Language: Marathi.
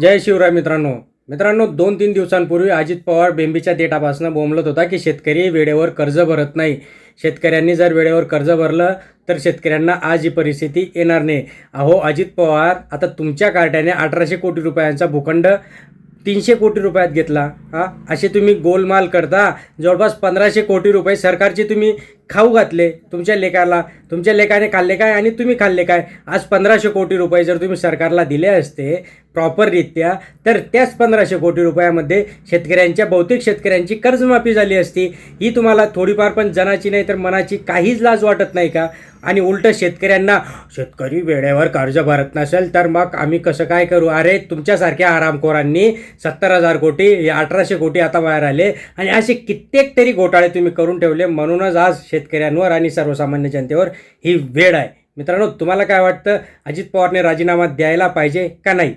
जय शिवराय मित्रांनो. मित्रांनो दोन तीन दिवसांपूर्वी अजित पवार बेंबीच्या देठापासून बोंबलत होता की शेतकरी वेळेवर कर्ज भरत नाही. शेतकऱ्यांनी जर वेळेवर कर्ज भरलं तर शेतकऱ्यांना आज ही परिस्थिती येणार नाही. अहो अजित पवार आता तुमच्या कार्ट्याने अठराशे कोटी रुपयांचा भूखंड तीनशे कोटी रुपयात घेतला. हा? असे तुम्ही गोलमाल करता. जवळपास पंधराशे कोटी रुपये सरकारचे तुम्ही खाऊ घातले तुमच्या लेकाला तुमच्या लेकाने खाल्ले काय आणि तुम्ही खाल्ले काय? आज पंधराशे कोटी रुपये जर तुम्ही सरकारला दिले असते प्रॉपररित्या तर त्याच पंधराशे कोटी रुपयामध्ये शेतकऱ्यांच्या बहुतेक शेतकऱ्यांची कर्जमाफी झाली असती. ही तुम्हाला थोडीफार पण जनाची नाही तर मनाची काहीच लाज वाटत नाही का? आणि उलट शेतकऱ्यांना शेतकरी वेळेवर कर्ज भरत नसेल तर मग आम्ही कसं काय करू? अरे तुमच्यासारख्या आरामखोरांनी सत्तर हजार कोटी हे अठराशे कोटी आता बाहेर आले आणि असे कित्येक तरी घोटाळे तुम्ही करून ठेवले. म्हणूनच आज शेत शेतकऱ्यांवर आणि सर्वसामान्य जनतेवर ही वेळ आहे. मित्रांनो तुम्हाला काय वाटतं? अजित पवारने राजीनामा द्यायला पाहिजे का नाही?